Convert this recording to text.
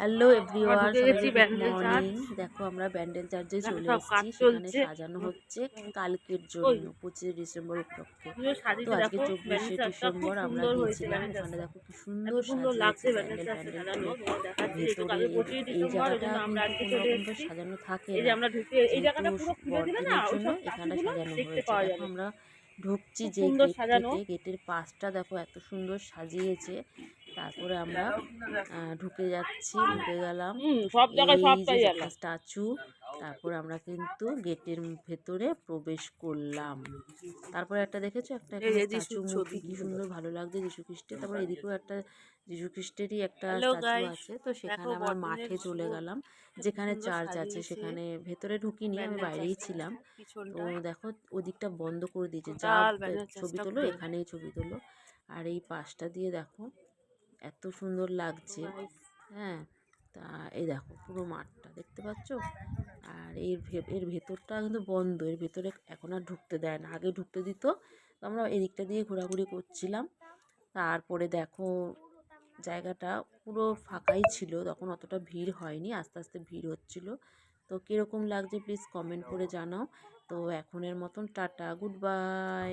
Hello everyone morning. দেখো আমরা ব্যান্ডেল এখানে চলে এসেছি সেখানে। সাজানো হচ্ছে কালকের জন্য পঁচিশে ডিসেম্বর উপলক্ষে। তো আজকে দেখো চব্বিশে ডিসেম্বর আমরা গিয়েছিলাম ওখানে দেখো কি সুন্দর সুন্দর লাগছে সাজিয়েছে ব্যান্ডেল প্যান্ডেল ভেতরে এই জায়গাটা কিন্তু সাজানো থাকে না। আমরা ঢুকে এই জায়গাটা পুরো খুলে দিলে না ওই জন্য এখানে সাজানো দেখতে হয়েছে। আমরা ঢুকছি যে গেটের পাশটা দেখো এত সুন্দর সাজিয়েছে। তারপরে আমরা আহ, ঢুকে যাচ্ছি ঢুকে গেলাম। স্ট্যাচু তারপর আমরা কিন্তু গেটের ভেতরে প্রবেশ করলাম। তারপরে একটা দেখেছ? একটা মূর্তি কি সুন্দর ভালো লাগছে যিশু খ্রিস্টের। তারপর এদিকেও একটা যিশু খ্রিস্টেরই একটা স্ট্যাচু আছে। তো সেখানে আমরা মাঠে চলে গেলাম। যেখানে চার্চ আছে সেখানে ভেতরে ঢুকিনি আমি বাইরেই ছিলাম। তো দেখো ওদিকটা বন্ধ করে দিয়েছে। যা ছবি তোলো এখানেই ছবি তোলো আর এই পাশটা দিয়ে দেখো এত সুন্দর লাগছে। হ্যাঁ তা এই দেখো পুরো মাঠটা দেখতে পাচ্ছ? আর এর এর ভেতরটা কিন্তু বন্ধ। এর ভেতরে এখন আর ঢুকতে দেয় না। আগে ঢুকতে দিত আমরা এদিকটা দিয়ে ঘোরাঘুরি করছিলাম। তারপরে দেখো, জায়গাটা পুরো ফাঁকাই ছিল, তখন অতটা ভিড় হয়নি, আস্তে আস্তে ভিড় হচ্ছিল। তো কীরকম লাগছে প্লিজ কমেন্ট করে জানাও। তো এখনের মতন টাটা গুড বাই